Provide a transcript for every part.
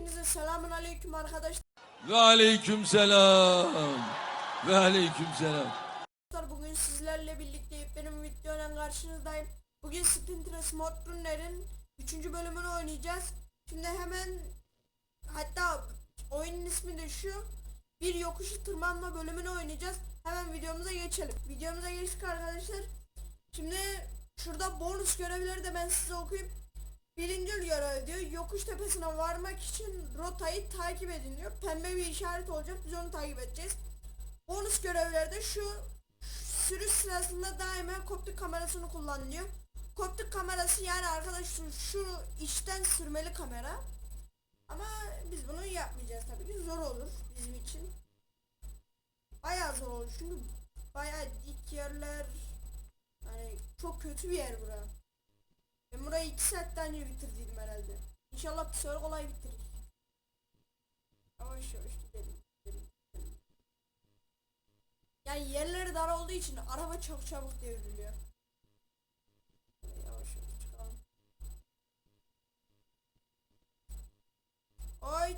Hepinize selamun aleyküm arkadaşlar. Ve aleyküm selam. Ve aleyküm selam. Bugün sizlerle birlikte benim videoyla karşınızdayım. Bugün Splinter Mod Runner'ın 3. bölümünü oynayacağız. Şimdi hemen hatta oyunun ismi de şu. Bir yokuşu tırmanma bölümünü oynayacağız. Hemen videomuza geçelim. Videomuza geçtik arkadaşlar. Şimdi şurada bonus görevleri de ben size okuyayım. Birinci görev diyor yokuş tepesine varmak için rotayı takip edin diyor. Pembe bir işaret olacak biz onu takip edeceğiz. Bonus görevlerde şu sürüş sırasında daima koptik kamerasını kullanılıyor. Koptik kamerası yani arkadaşlar şu içten sürmeli kamera. Ama biz bunu yapmayacağız tabii ki zor olur bizim için. Bayağı zor olur çünkü bayağı dik yerler. Yani çok kötü bir yer bura. Ben burayı 2 saatten önce bitirdiydim herhalde. İnşallah psikolog kolay bitirir. Yavaş yavaş gidelim. Yani yerleri dar olduğu için araba çok çabuk devriliyor. Yavaş yavaş çıkalım. Oy.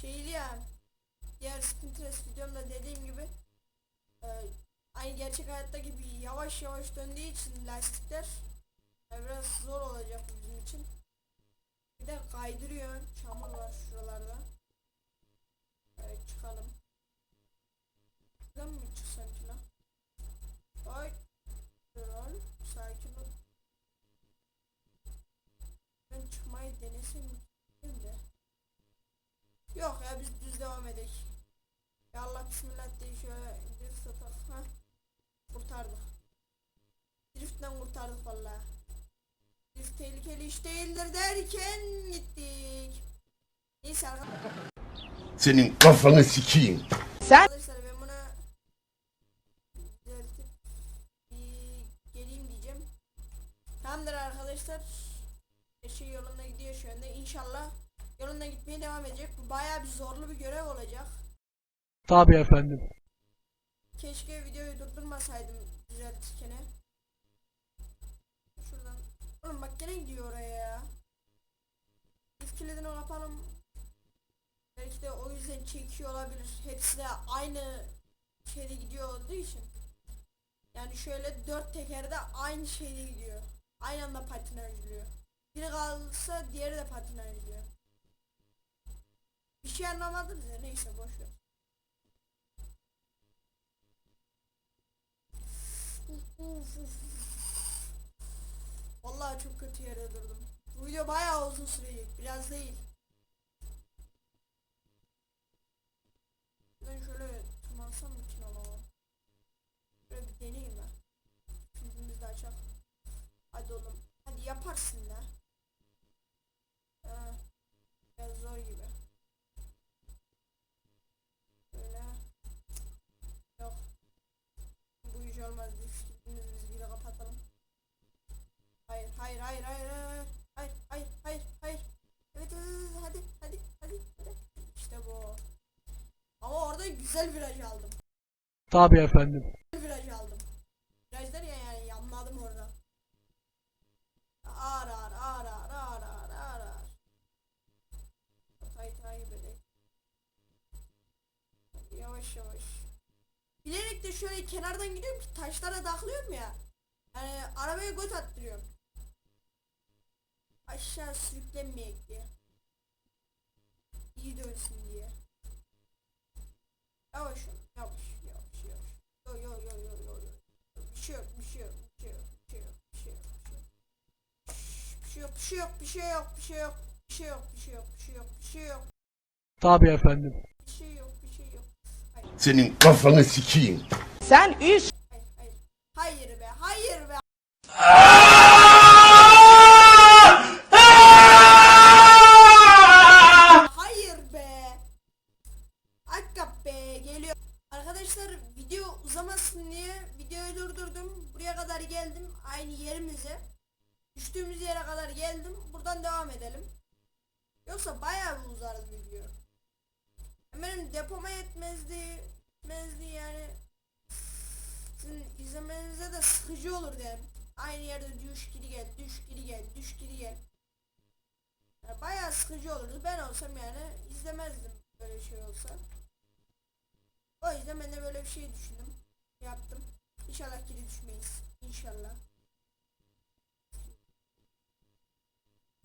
Şeydi ya. Diğer Spinterest videomda dediğim gibi e, aynı gerçek hayatta gibi yavaş yavaş döndüğü için lastikler biraz zor olacak bizim için. Bir de kaydırıyor. Çamur var şuralarda. Evet çıkalım. Buradan mı çıksak ki lan? Ay. Dur. Sakin ol. Ben çıkmayı denesem mi? De. Yok ya biz düz devam edelim. Ya Allah bismillah diye şöyle drift atak. Hah. Kurtardık. Drift'ten kurtardık vallahi. Drift tehlikeli iş değildir derken gittik. Neyse arkadaşlar. Senin kafanı sikeyim. Arkadaşlar ben buna düzeltip bir geleyim diyeceğim. Tamamdır arkadaşlar. Her şey yolunda gidiyor şu anda. İnşallah yolunda gitmeye devam edecek. Bu bayağı bir zorlu bir görev olacak. Tabii efendim. Keşke videoyu durdurmasaydım düzeltirken. Oğlum bak gene gidiyor oraya ya. Üst kilidini. Belki de o yüzden çekiyor olabilir. Hepsi de aynı şeyde gidiyor olduğu için. Yani şöyle dört tekerde aynı şeyde gidiyor. Aynı anda patinajlıyor. Biri kalırsa diğeri de patinajlıyor. Bir şey anlamadınız ya neyse boşver. Uf, uf, uf. Vallahi çok kötü yere durdum. Bu video bayağı uzun sürecek. Biraz değil. Ben şöyle tırmansam mı ki ama? Şöyle bir deneyeyim ben. Filmimizi de açalım. Hadi oğlum. Hadi yaparsın da. Ha, biraz zor gibi. Böyle. Yok. Bu iş olmaz. hayır, hayır, hayır. Hayır, hayır, hayır, hayır. Evet, hadi, hadi, hadi, hadi. İşte bu. Ama orada güzel viraj aldım. Tabii efendim. Güzel viraj aldım. Virajlar ya yani yanmadım orada. Ağır, ağır, ağır, ağır, ağır, ağır, ağır, ağır. Tay tay böyle. Yavaş yavaş. Bilerek de şöyle kenardan gidiyorum ki taşlara taklıyorum ya. Yani arabaya göt attırıyorum. Aşağı sürüklenmeyek diye. İyi dönsün diye. Yavaş ol, yavaş, yavaş, yavaş. Yo yo yo yo yo yo. Bir şey yok, bir şey yok, bir şey yok, bir şey yok, bir şey yok, bir şey yok. Bir şey yok, bir şey yok, bir şey yok, bir şey yok, bir şey yok, bir şey yok, bir şey yok, Tabii efendim. bir şey yok, bir şey yok. Hayır, Senin kafanı sikeyim. Sen üç hayır, hayır. Hayır be, hayır be. Hayır be. Akkap be geliyor. Arkadaşlar video uzamasın diye videoyu durdurdum. Buraya kadar geldim aynı yerimize. Düştüğümüz yere kadar geldim. Buradan devam edelim. Yoksa bayağı bir uzardı video. Benim depoma yetmezdi. Yetmezdi yani. Sizin izlemenize de sıkıcı olur derim. Aynı yerde düş geri gel, düş geri gel, düş geri gel. Yani bayağı sıkıcı olurdu. Ben olsam yani izlemezdim böyle şey olsa. O yüzden ben de böyle bir şey düşündüm. Yaptım. İnşallah geri düşmeyiz. İnşallah.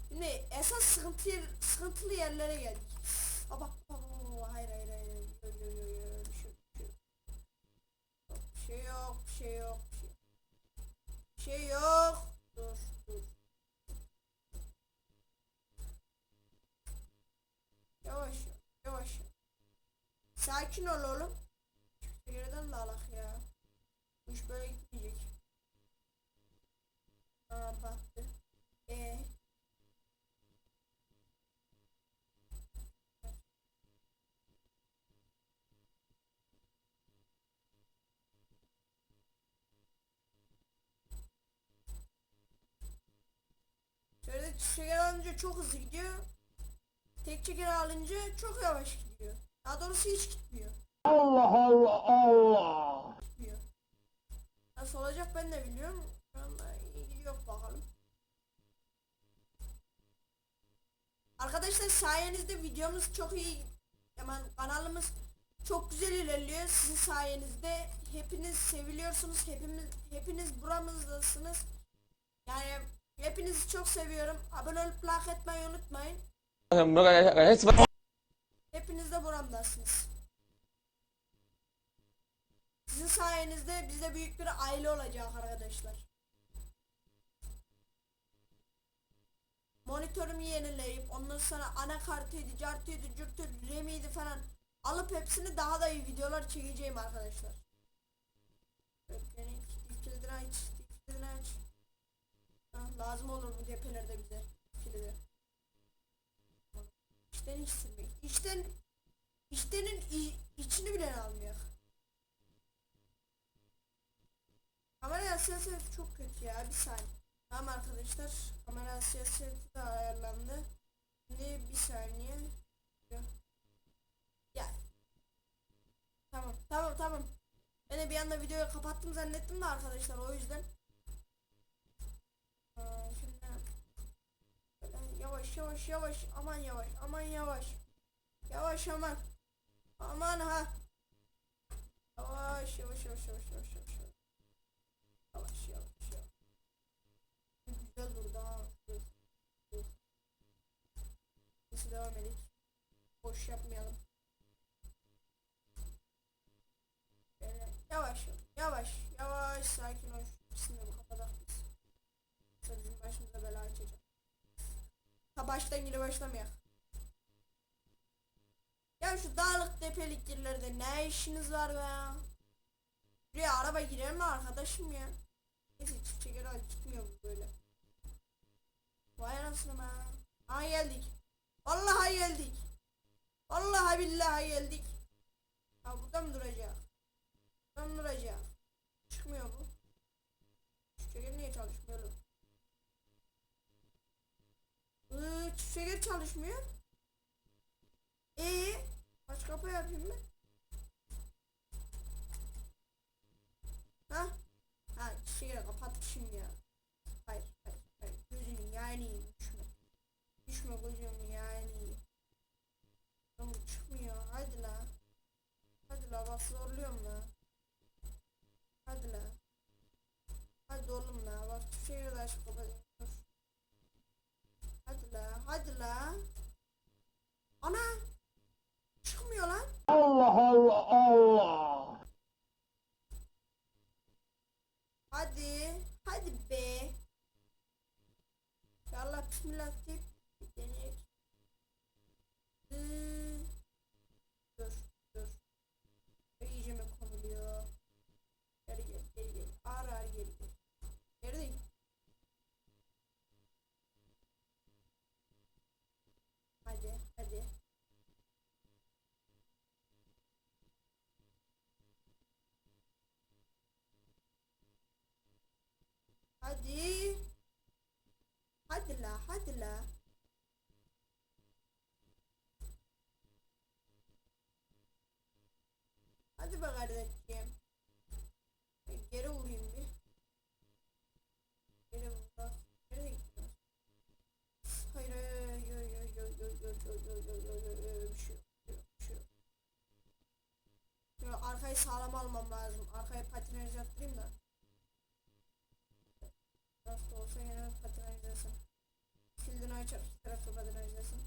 Şimdi esas sıkıntı sıkıntılı yerlere geldik. Aa bak bak, bak, bak, hayır hayır hayır. Yo, yo, yo, yo, bir şey şey. Bir şey yok, bir şey yok, bir şey yok. Bir şey yok. Dur, dur. Yavaş, yavaş. Sakin ol oğlum. Geriden de ya. Bu iş böyle gitmeyecek. Aa battı. Ee. Şeker alınca çok hızlı gidiyor. Tek çeker alınca çok yavaş gidiyor. Daha doğrusu hiç gitmiyor. Allah Allah Allah. Gitmiyor. Nasıl olacak ben de biliyorum. Ama iyi gidiyor bakalım. Arkadaşlar sayenizde videomuz çok iyi. Hemen kanalımız çok güzel ilerliyor. Sizin sayenizde hepiniz seviliyorsunuz. Hepimiz hepiniz buramızdasınız. Yani hepinizi çok seviyorum. Abone olup like etmeyi unutmayın. Hepiniz de buramdasınız. Sizin sayenizde biz de büyük bir aile olacak arkadaşlar. Monitörümü yenileyip ondan sonra anakartıydı, cartıydı, cürtüydü, remiydi falan alıp hepsini daha da iyi videolar çekeceğim arkadaşlar. Öpkenik, kilidini aç, kilidini aç. Lazım olur bu cephelerde bize kilidi. İşten iş sürmek. İşten iştenin i- içini bile almıyor. Kamera hassasiyeti çok kötü ya bir saniye. Tamam arkadaşlar kamera hassasiyeti de ayarlandı. Şimdi bir saniye. Ya. Tamam tamam tamam. Ben de bir anda videoyu kapattım zannettim de arkadaşlar o yüzden. Aa, şimdi Böyle yavaş yavaş yavaş aman yavaş aman yavaş. Yavaş aman. Aman ha. Yavaş yavaş yavaş yavaş yavaş yavaş. yavaş. Yavaş yavaş. Güzel dur. Neyse devam edelim. Boş yapmayalım. Böyle yavaş yavaş yavaş sakin ol. De kapatalım biz. Yoksa bizim başımıza bela açacak. Ha baştan yine başlamayalım. Ya şu dağlık tepelik yerlerde ne işiniz var be ya? Buraya araba girer mi arkadaşım ya? Neyse çeker al çıkmıyor bu böyle. Vay anasını be. Ha geldik. Vallahi geldik. Vallahi billahi geldik. Ha burada mı duracak? Burada mı duracak? Çıkmıyor bu. Çift çeker niye çalışmıyor? Iıı çift çeker çalışmıyor. Ee, aç kapı yapayım mı? Ha? Ha, şey kapatmışım ya. Hayır, hayır, hayır. Gözünün yayını yiyeyim, düşme. Düşme yiyeyim. Lan bu çıkmıyor, hadi la. Hadi la, bak zorluyorum la. Hadi la. Hadi oğlum la, bak şeyi de aç kapatayım. Dur. Hadi la, hadi la. Ana! Hadi la. Hadi be kardeşim. Geri vurayım bir. Geri vurayım. Nereye? Hayır hayır hayır hayır hayır hayır hayır hayır hayır hayır hayır bir şey yok. Bir şey yok. Şöyle arkayı sağlam almam lazım. Arkaya patinaj yaptırayım da. Nasıl olsa yine patinaj desin açar iki tarafta patinajlasın.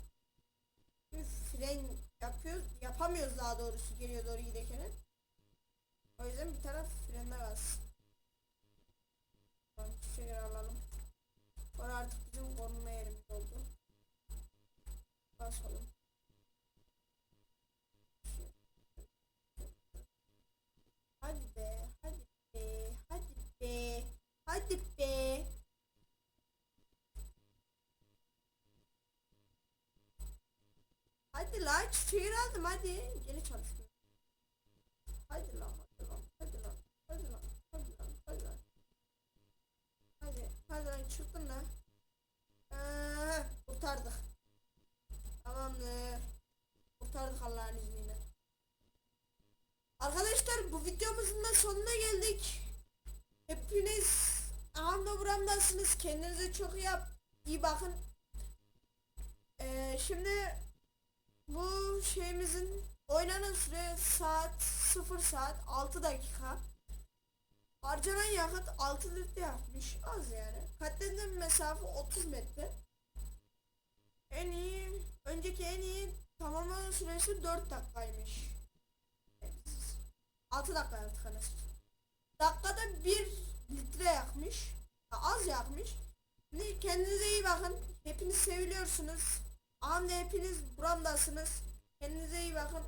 Şimdi fren yapıyoruz. Yapamıyoruz daha doğrusu geriye doğru giderken. O yüzden bir taraf frende kalsın. Tamam çiçeği alalım. Sonra artık bizim korunma yerimiz oldu. Basalım. Hadi be, hadi be, hadi be, hadi be. Hadi lan çiçeği aldım hadi. Geri çalışmıyor. Hadi lan, hadi lan, hadi lan, hadi lan, hadi lan, hadi lan. Hadi, hadi lan çıktın lan. Ee, kurtardık. Tamamdır. Kurtardık Allah'ın izniyle. Arkadaşlar bu videomuzun da sonuna geldik. Hepiniz anla buramdasınız. Kendinize çok iyi, iyi bakın. Ee, şimdi bu şeyimizin oynanan süre saat 0 saat 6 dakika. Harcanan yakıt 6 litre yapmış. Az yani. Katledilen mesafe 30 metre. En iyi, önceki en iyi tamamlama süresi 4 dakikaymış. 6 dakika yaptık anasını. Dakikada 1 litre yakmış. Az yakmış. Kendinize iyi bakın. Hepiniz seviliyorsunuz. Anne hepiniz buramdasınız. Kendinize iyi bakın.